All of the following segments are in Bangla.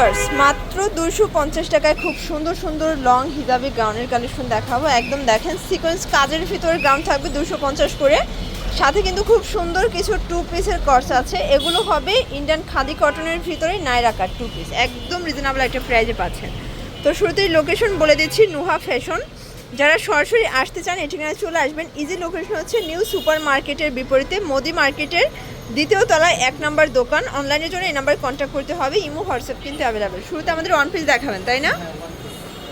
শর্টস মাত্র দুশো পঞ্চাশ টাকায় খুব সুন্দর সুন্দর লং হিজাবি গাউনের কালেকশন দেখাবো। একদম দেখেন সিকোয়েন্স কাজের ভিতরে গাউন থাকবে দুশো পঞ্চাশ করে। সাথে কিন্তু খুব সুন্দর কিছু টু পিসের কর্স আছে। এগুলো হবে ইন্ডিয়ান খাদি কটনের ভিতরে নাইরা কাট টু পিস একদম রিজনেবল একটা প্রাইজে পাচ্ছেন। তো শুরুতেই লোকেশন বলে দিচ্ছি নুহা ফ্যাশন যারা সরাসরি আসতে চান, এটি চলে আসবেন। ইজি লোকেশন হচ্ছে নিউ সুপার মার্কেটের বিপরীতে মোদি মার্কেটের দ্বিতীয় তলায় এক নাম্বার দোকান। অনলাইনের জন্য এই নাম্বারে কন্ট্যাক্ট করতে হবে। ইমো হোয়াটসঅ্যাপ কিন্তু অ্যাভেলেবেল শুরুতে আমাদের ওয়ান পিস দেখাবেন, তাই না?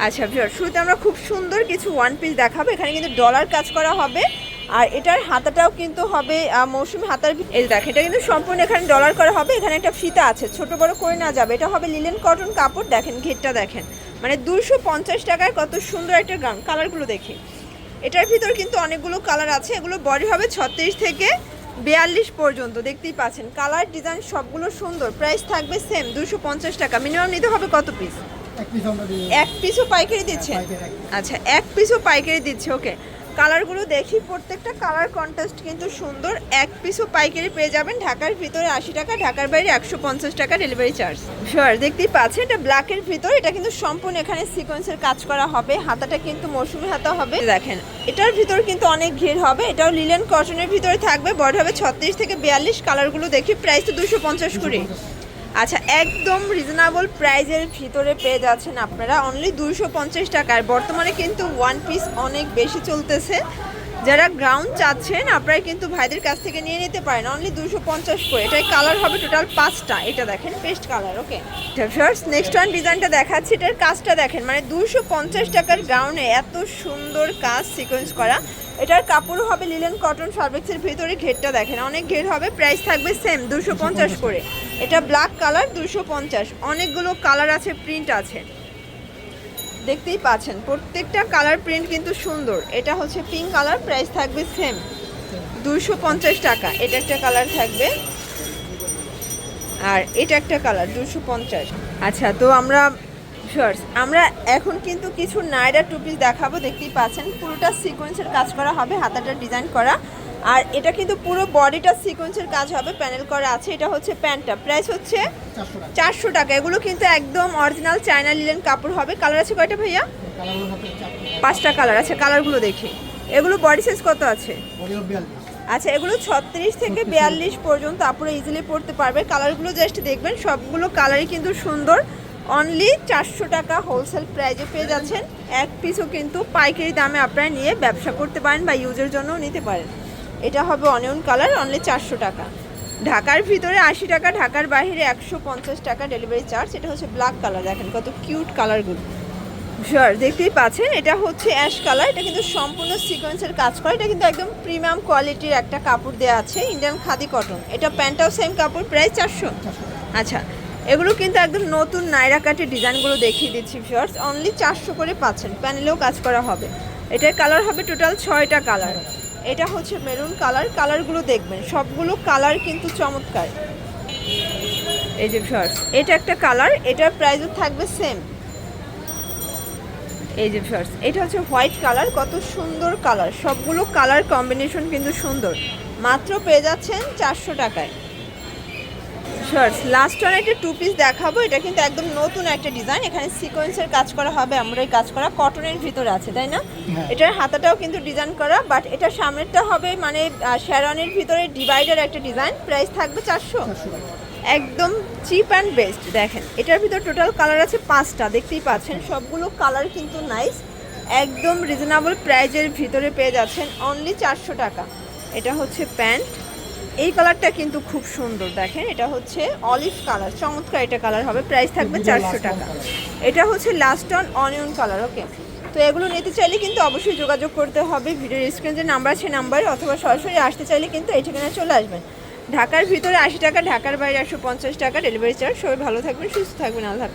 আচ্ছা ভিউয়ার শুরুতে আমরা খুব সুন্দর কিছু ওয়ান পিস দেখাবো। এখানে কিন্তু ডলার কাজ করা হবে। আর এটার হাতাটাও কিন্তু হবে মৌসুমি হাতার এই দেখেন এটা কিন্তু সম্পূর্ণ এখানে ডলার করা হবে। এখানে একটা ফিতা আছে, ছোট বড় করে না যাবে। এটা হবে লিলেন কটন কাপড়। দেখেন, ঘেরটা দেখেন। মানে দুশো পঞ্চাশ টাকায় কত সুন্দর একটা গান কালারগুলো দেখি। এটার ভিতর কিন্তু অনেকগুলো কালার আছে। এগুলো বডি হবে ছত্রিশ থেকে বিয়াল্লিশ পর্যন্ত দেখতেই পাচ্ছেন। কালার ডিজাইন সবগুলো সুন্দর প্রাইস থাকবে সেম দুশো পঞ্চাশ টাকা। মিনিমাম নিতে হবে কত পিস এক পিসও পাইকারি দিচ্ছে পাইকারি piece। আচ্ছা এক পিসও পাইকারি দিচ্ছে ওকে কালারগুলো দেখি, প্রত্যেকটা কালার কন্ট্রাস্ট কিন্তু সুন্দর। এক পিসও পাইকারি পেয়ে যাবেন। ঢাকার ভিতরে আশি টাকা, ঢাকার বাইরে একশো পঞ্চাশ টাকা ডেলিভারি চার্জ শিওর দেখতেই পাচ্ছেন, এটা ব্ল্যাকের ভিতর, এটা কিন্তু সম্পূর্ণ এখানে সিকোয়েন্সের কাজ করা হবে। হাতাটা কিন্তু মৌসুমি হাতা হবে। দেখেন, এটার ভিতর কিন্তু অনেক ঘের হবে। এটাও লিলেন কটনের ভিতরে থাকবে। বড় হবে ছত্রিশ থেকে বিয়াল্লিশ। কালারগুলো দেখি প্রাইস তো দুশো পঞ্চাশ করে। আচ্ছা একদম রিজনেবল প্রাইজের ভিতরে পেয়ে যাচ্ছেন আপনারা। অনলি দুশো পঞ্চাশ টাকার বর্তমানে কিন্তু ওয়ান পিস অনেক বেশি চলতেছে। যারা গ্রাউন্ড চাচ্ছেন, আপনারা কিন্তু ভাইদের কাছ থেকে নিয়ে নিতে পারেন। অনলি দুশো পঞ্চাশ করে। এটাই কালার হবে টোটাল পাঁচটা। এটা দেখেন paste colour okay first next one ডিজাইনটা দেখাচ্ছি। এটার কাজটা দেখেন মানে দুশো পঞ্চাশ টাকার গাউনে এত সুন্দর কাজ সিকোয়েন্স করা। এটার কাপড়ও হবে লিলেন কটন ফাব্রিক্সের ভিতরে ঘেরটা দেখেন। অনেক ঘের হবে প্রাইস থাকবে সেম দুশো পঞ্চাশ করে। এটা ব্ল্যাক কালার দুশো পঞ্চাশ। অনেকগুলো কালার আছে প্রিন্ট আছে। দেখতেই পাচ্ছেন, প্রত্যেকটা কালার প্রিন্ট কিন্তু সুন্দর। এটা হচ্ছে পিঙ্ক কালার প্রাইস থাকবে সেম দুশো পঞ্চাশ টাকা, এটা একটা কালার থাকবে। আর এটা একটা কালার দুশো পঞ্চাশ। আচ্ছা তো আমরা শর্টস আমরা এখন কিন্তু কিছু নাইরা টু পিস দেখাবো, দেখতেই পাচ্ছেন। পুরোটা সিকোয়েন্সের কাজ করা হবে, হাতাটা ডিজাইন করা। আর এটা কিন্তু পুরো বডিটা সিকোয়েন্সের কাজ হবে প্যানেল করা আছে এটা হচ্ছে প্যান্টটা। প্রাইস হচ্ছে চারশো টাকা। এগুলো কিন্তু একদম অরিজিনাল চায়না লিলেন কাপড় হবে। কালার আছে কয়টা ভাইয়া? পাঁচটা কালার আছে কালারগুলো দেখি। এগুলো বডি সাইজ কত আছে? আচ্ছা এগুলো ছত্রিশ থেকে বিয়াল্লিশ পর্যন্ত আপনারা ইজিলি পড়তে পারবে কালারগুলো জাস্ট দেখবেন সবগুলো কালারই কিন্তু সুন্দর। অনলি চারশো টাকা হোলসেল প্রাইজে পেয়ে যাচ্ছেন। এক পিসও কিন্তু পাইকারি দামে আপনারা নিয়ে ব্যবসা করতে পারেন বা ইউজের জন্যও নিতে পারেন। এটা হবে অনিয়ন কালার অনলি চারশো টাকা। ঢাকার ভিতরে আশি টাকা, ঢাকার বাইরে একশো পঞ্চাশ টাকা ডেলিভারি চার্জ এটা হচ্ছে ব্ল্যাক কালার দেখেন কত কিউট কালারগুলো শিওর দেখতেই পাচ্ছেন, এটা হচ্ছে অ্যাশ কালার এটা কিন্তু সম্পূর্ণ সিকোয়েন্সের কাজ করে। এটা কিন্তু একদম প্রিমিয়াম কোয়ালিটির একটা কাপড় দেওয়া আছে ইন্ডিয়ান খাদি কটন এটা প্যান্টটাও সেম কাপড়, প্রায় চারশো। আচ্ছা এগুলো কিন্তু একদম নতুন নাইরা কাটের ডিজাইনগুলো দেখিয়ে দিচ্ছি শিওর্স অনলি চারশো করে পাচ্ছেন প্যানেলেও কাজ করা হবে। এটার কালার হবে টোটাল ছয়টা কালার এটা হচ্ছে মেরুন কালার কালারগুলো দেখবেন। সবগুলো কালার কিন্তু চমৎকার। এই যে শর্টস এটা একটা কালার এটার প্রাইসও থাকবে সেম এই যে শর্টস এটা হচ্ছে হোয়াইট কালার কত সুন্দর কালার। সবগুলো কালার কম্বিনেশন কিন্তু সুন্দর। মাত্র পেয়ে যাচ্ছেন চারশো টাকায়। শর্টস লাস্ট ওয়ান একটা টু পিস দেখাবো। এটা কিন্তু একদম নতুন একটা ডিজাইন এখানে সিকোয়েন্সের কাজ করা হবে আমরা এই কাজ করা। কটনের ভিতরে আছে তাই না? হ্যাঁ। এটার হাতাটাও কিন্তু ডিজাইন করা বাট এটা সামনেরটা হবে মানে শ্যারনের ভিতরে ডিভাইডার একটা ডিজাইন প্রাইস থাকবে চারশো। চারশো একদম চিপ অ্যান্ড বেস্ট দেখেন এটার ভিতর টোটাল কালার আছে পাঁচটা দেখতেই পাচ্ছেন? সবগুলো কালার কিন্তু নাইস একদম রিজনেবল প্রাইজের ভিতরে পেয়ে যাচ্ছেন। অনলি চারশো টাকা। এটা হচ্ছে প্যান্ট। এই কালারটা কিন্তু খুব সুন্দর দেখেন। এটা হচ্ছে অলিভ কালার চমৎকার এটা কালার হবে প্রাইস থাকবে চারশো টাকা। এটা হচ্ছে last on onion colour okay তো এগুলো নিতে চাইলে কিন্তু অবশ্যই যোগাযোগ করতে হবে ভিডিওর স্ক্রিন যে নাম্বার আছে নাম্বারে অথবা সরাসরি আসতে চাইলে কিন্তু এই ঠিকানায় চলে আসবেন। ঢাকার ভিতরে আশি টাকা ঢাকার বাইরে একশো পঞ্চাশ টাকা ডেলিভারি চার্জ সবাই ভালো থাকবেন সুস্থ থাকবেন আল্লাহ।